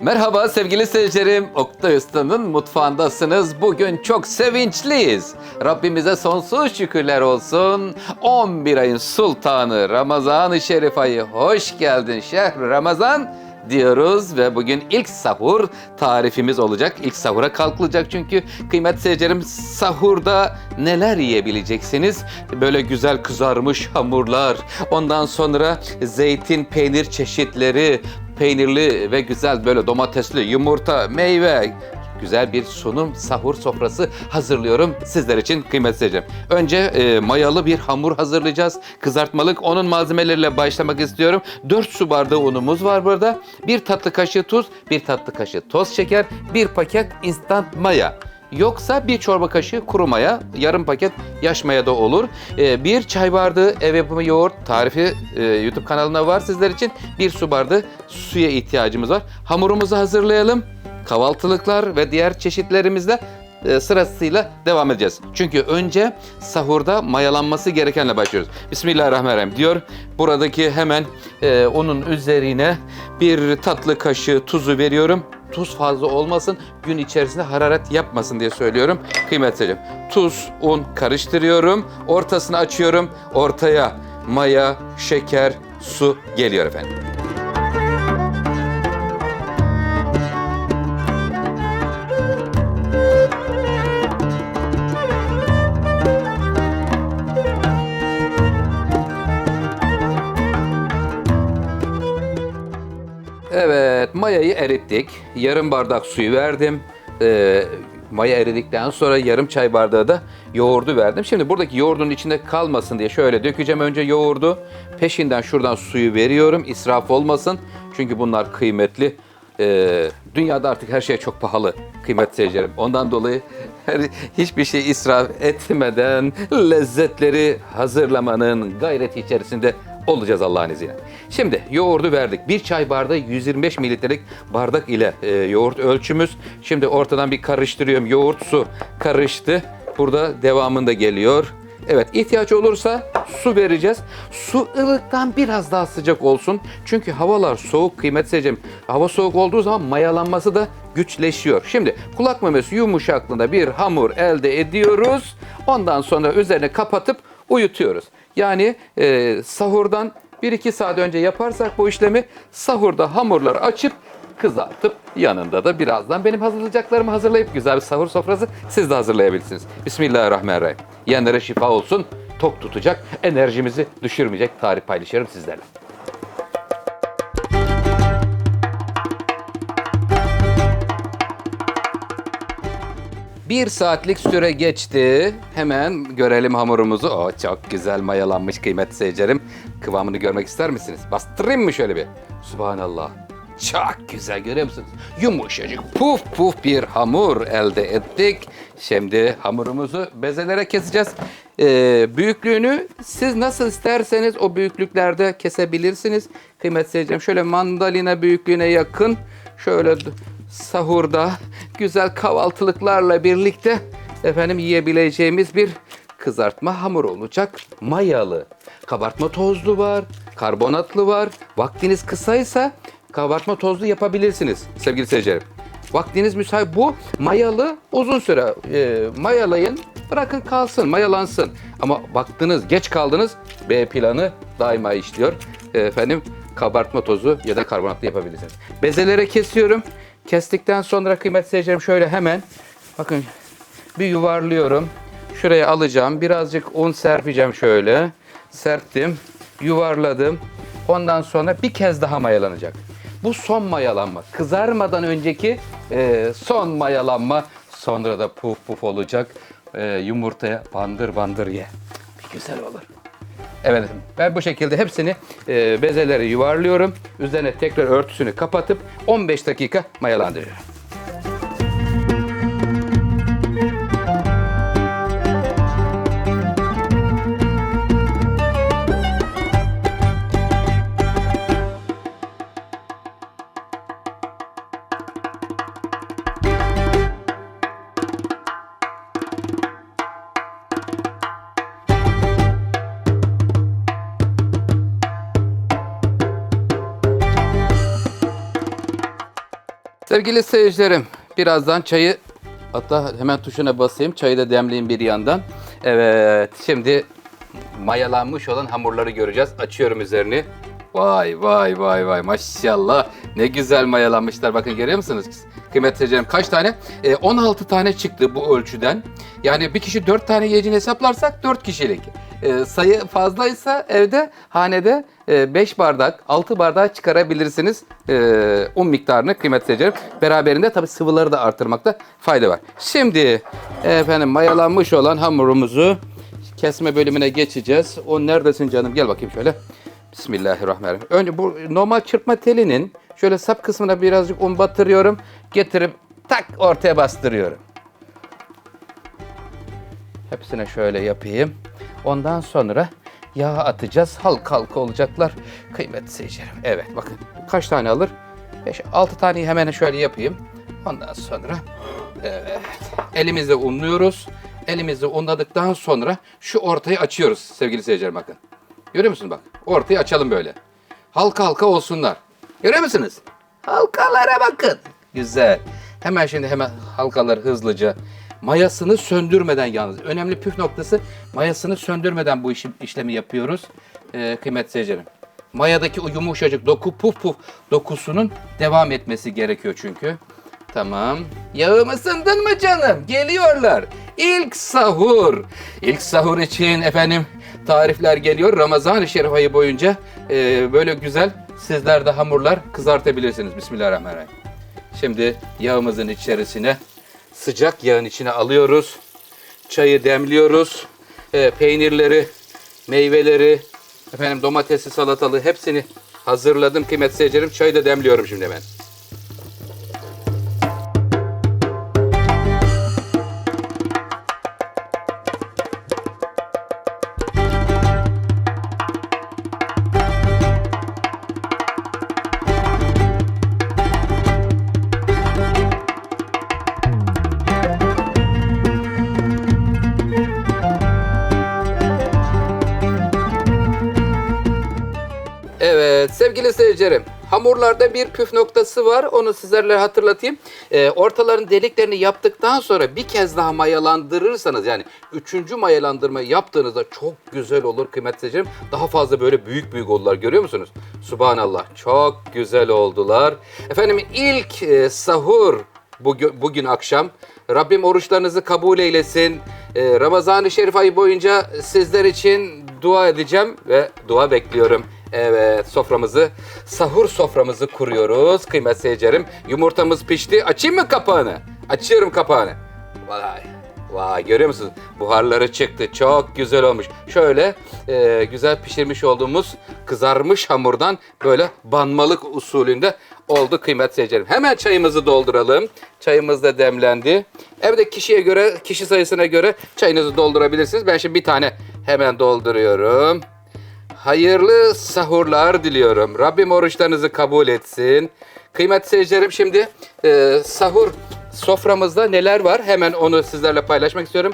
Merhaba sevgili seyircilerim. Oktay Usta'nın mutfağındasınız. Bugün çok sevinçliyiz. Rabbimize sonsuz şükürler olsun. 11 ayın sultanı Ramazan-ı Şerif ayı hoş geldin şehr Ramazan diyoruz ve bugün ilk sahur tarifimiz olacak. İlk sahura kalkılacak çünkü kıymetli seyircilerim sahurda neler yiyebileceksiniz? Böyle güzel kızarmış hamurlar, ondan sonra zeytin, peynir çeşitleri, peynirli ve güzel böyle domatesli yumurta, meyve, güzel bir sunum sahur sofrası hazırlıyorum sizler için kıymetli seyircilerim. Önce e, mayalı bir hamur hazırlayacağız. Kızartmalık onun malzemeleriyle başlamak istiyorum. 4 su bardağı unumuz var burada. 1 tatlı kaşığı tuz, 1 tatlı kaşığı toz şeker, 1 paket instant maya. Yoksa bir çorba kaşığı kuru maya, yarım paket yaş maya da olur. Ee, bir çay bardağı ev yapımı yoğurt tarifi e, YouTube kanalına var sizler için. Bir su bardağı suya ihtiyacımız var. Hamurumuzu hazırlayalım. Kahvaltılıklar ve diğer çeşitlerimizle e, sırasıyla devam edeceğiz. Çünkü önce sahurda mayalanması gerekenle başlıyoruz. Bismillahirrahmanirrahim diyor. Buradaki hemen e, onun üzerine bir tatlı kaşığı tuzu veriyorum. Tuz fazla olmasın, gün içerisinde hararet yapmasın diye söylüyorum. Kıymetli Tuz, un karıştırıyorum. Ortasını açıyorum. Ortaya maya, şeker, su geliyor efendim. Mayayı erittik. Yarım bardak suyu verdim. Ee, maya eridikten sonra yarım çay bardağı da yoğurdu verdim. Şimdi buradaki yoğurdun içinde kalmasın diye şöyle dökeceğim önce yoğurdu. Peşinden şuradan suyu veriyorum. İsraf olmasın. Çünkü bunlar kıymetli. Ee, dünyada artık her şey çok pahalı kıymetli seyircilerim. Ondan dolayı her, hiçbir şey israf etmeden lezzetleri hazırlamanın gayreti içerisinde olacağız Allah'ın izniyle. Şimdi yoğurdu verdik. Bir çay bardağı 125 mililitrelik bardak ile e, yoğurt ölçümüz. Şimdi ortadan bir karıştırıyorum. Yoğurt su karıştı. Burada devamında geliyor. Evet ihtiyaç olursa su vereceğiz. Su ılıktan biraz daha sıcak olsun. Çünkü havalar soğuk kıymet seyircim. Hava soğuk olduğu zaman mayalanması da güçleşiyor. Şimdi kulak memesi yumuşaklığında bir hamur elde ediyoruz. Ondan sonra üzerine kapatıp uyutuyoruz. Yani e, sahurdan 1-2 saat önce yaparsak bu işlemi sahurda hamurları açıp kızartıp yanında da birazdan benim hazırlayacaklarımı hazırlayıp güzel bir sahur sofrası siz de hazırlayabilirsiniz. Bismillahirrahmanirrahim. Yiyenlere şifa olsun, tok tutacak, enerjimizi düşürmeyecek tarif paylaşıyorum sizlerle. Bir saatlik süre geçti. Hemen görelim hamurumuzu. O çok güzel mayalanmış kıymetli seyircilerim. Kıvamını görmek ister misiniz? Bastırayım mı şöyle bir? Subhanallah. Çok güzel görüyor musunuz? Yumuşacık puf puf bir hamur elde ettik. Şimdi hamurumuzu bezelere keseceğiz. Ee, büyüklüğünü siz nasıl isterseniz o büyüklüklerde kesebilirsiniz. Kıymetli seyircilerim şöyle mandalina büyüklüğüne yakın şöyle sahurda güzel kahvaltılıklarla birlikte efendim yiyebileceğimiz bir kızartma hamur olacak. Mayalı. Kabartma tozlu var, karbonatlı var. Vaktiniz kısaysa kabartma tozlu yapabilirsiniz sevgili seyircilerim. Vaktiniz müsait bu mayalı uzun süre e, mayalayın bırakın kalsın mayalansın. Ama baktınız geç kaldınız B planı daima işliyor. E, efendim kabartma tozu ya da karbonatlı yapabilirsiniz. Bezelere kesiyorum. Kestikten sonra kıymetli seyircilerim şöyle hemen bakın bir yuvarlıyorum. Şuraya alacağım. Birazcık un serpeceğim şöyle. Serptim. Yuvarladım. Ondan sonra bir kez daha mayalanacak. Bu son mayalanma. Kızarmadan önceki e, son mayalanma. Sonra da puf puf olacak. E, yumurtaya bandır bandır ye. Bir güzel olur. Evet ben bu şekilde hepsini e, bezeleri yuvarlıyorum. Üzerine tekrar örtüsünü kapatıp 15 dakika mayalandırıyorum. Sevgili seyircilerim, birazdan çayı hatta hemen tuşuna basayım. Çayı da demleyeyim bir yandan. Evet, şimdi mayalanmış olan hamurları göreceğiz. Açıyorum üzerini. Vay vay vay vay maşallah. Ne güzel mayalanmışlar. Bakın görüyor musunuz? Kıymetli seyircilerim kaç tane? Ee, 16 tane çıktı bu ölçüden. Yani bir kişi 4 tane yiyeceğini hesaplarsak 4 kişilik. Ee, sayı fazlaysa evde hanede 5 bardak 6 bardak çıkarabilirsiniz ee, un miktarını kıymetli seyircilerim. Beraberinde tabii sıvıları da artırmakta fayda var. Şimdi efendim mayalanmış olan hamurumuzu kesme bölümüne geçeceğiz. O neredesin canım? Gel bakayım şöyle. Bismillahirrahmanirrahim. Önce bu normal çırpma telinin şöyle sap kısmına birazcık un batırıyorum. Getirip tak ortaya bastırıyorum. Hepsine şöyle yapayım. Ondan sonra yağ atacağız. Halka halka olacaklar. Kıymetli seyircilerim. Evet bakın kaç tane alır? 5-6 taneyi hemen şöyle yapayım. Ondan sonra evet elimizle unluyoruz. Elimizle unladıktan sonra şu ortayı açıyoruz sevgili seyircilerim bakın. Görüyor musunuz bak? Ortayı açalım böyle. Halka halka olsunlar. Görüyor musunuz? Halkalara bakın. Güzel. Hemen şimdi hemen halkaları hızlıca mayasını söndürmeden yalnız. Önemli püf noktası mayasını söndürmeden bu işi, işlemi yapıyoruz. Ee, kıymetli seyircilerim. Mayadaki o yumuşacık doku puf puf dokusunun devam etmesi gerekiyor çünkü. Tamam. Yağımı ısındın mı canım? Geliyorlar. İlk sahur. İlk sahur için efendim tarifler geliyor. Ramazan-ı Şerif ayı boyunca e, böyle güzel sizler de hamurlar kızartabilirsiniz. Bismillahirrahmanirrahim. Şimdi yağımızın içerisine sıcak yağın içine alıyoruz. Çayı demliyoruz. E, peynirleri, meyveleri, efendim domatesi, salatalığı hepsini hazırladım kıymetli seyircilerim. Çayı da demliyorum şimdi hemen. Sevgili seyircilerim. Hamurlarda bir püf noktası var. Onu sizlerle hatırlatayım. Ee, ortaların deliklerini yaptıktan sonra bir kez daha mayalandırırsanız yani üçüncü mayalandırma yaptığınızda çok güzel olur kıymetli seyircilerim. Daha fazla böyle büyük büyük oldular görüyor musunuz? Subhanallah çok güzel oldular. Efendim ilk e, sahur bugün, bugün akşam. Rabbim oruçlarınızı kabul eylesin. Ee, Ramazan-ı Şerif ayı boyunca sizler için dua edeceğim ve dua bekliyorum. Evet soframızı, sahur soframızı kuruyoruz kıymetli seyircilerim. Yumurtamız pişti. Açayım mı kapağını? Açıyorum kapağını. Vay. Vay görüyor musunuz? Buharları çıktı. Çok güzel olmuş. Şöyle e, güzel pişirmiş olduğumuz kızarmış hamurdan böyle banmalık usulünde oldu kıymetli seyircilerim. Hemen çayımızı dolduralım. Çayımız da demlendi. Evde kişiye göre, kişi sayısına göre çayınızı doldurabilirsiniz. Ben şimdi bir tane hemen dolduruyorum. Hayırlı sahurlar diliyorum. Rabbim oruçlarınızı kabul etsin. Kıymetli seyircilerim şimdi e, sahur soframızda neler var? Hemen onu sizlerle paylaşmak istiyorum.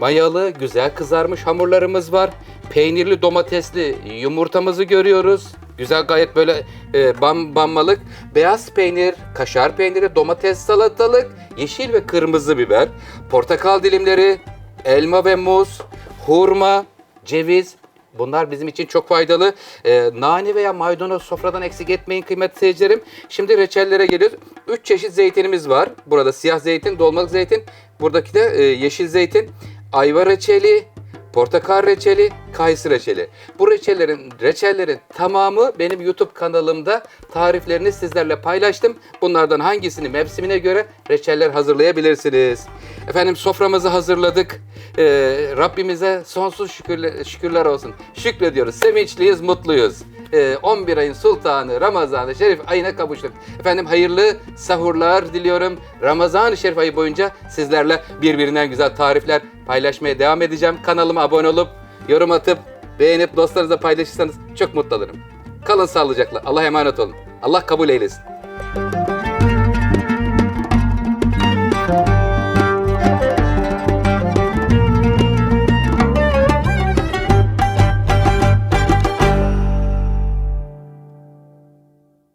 Mayalı, güzel kızarmış hamurlarımız var. Peynirli, domatesli yumurtamızı görüyoruz. Güzel gayet böyle e, bam, bammalık. Beyaz peynir, kaşar peyniri, domates salatalık, yeşil ve kırmızı biber, portakal dilimleri, elma ve muz, hurma, ceviz, Bunlar bizim için çok faydalı. Ee, nane veya maydanoz sofradan eksik etmeyin kıymetli seyircilerim. Şimdi reçellere geliyoruz. 3 çeşit zeytinimiz var. Burada siyah zeytin, dolmalık zeytin. Buradaki de e, yeşil zeytin. Ayva reçeli, portakal reçeli, kayısı reçeli. Bu reçellerin reçellerin tamamı benim YouTube kanalımda tariflerini sizlerle paylaştım. Bunlardan hangisini mevsimine göre reçeller hazırlayabilirsiniz. Efendim soframızı hazırladık. Ee, Rabbimize sonsuz şükürler, şükürler olsun. Şükrediyoruz. Sevinçliyiz, mutluyuz. Ee, 11 ayın sultanı Ramazan-ı Şerif ayına kavuştuk. Efendim hayırlı sahurlar diliyorum. Ramazan-ı Şerif ayı boyunca sizlerle birbirinden güzel tarifler paylaşmaya devam edeceğim. Kanalıma abone olup yorum atıp beğenip dostlarınızla paylaşırsanız çok mutlu olurum. Kalın sağlıcakla. Allah'a emanet olun. Allah kabul eylesin.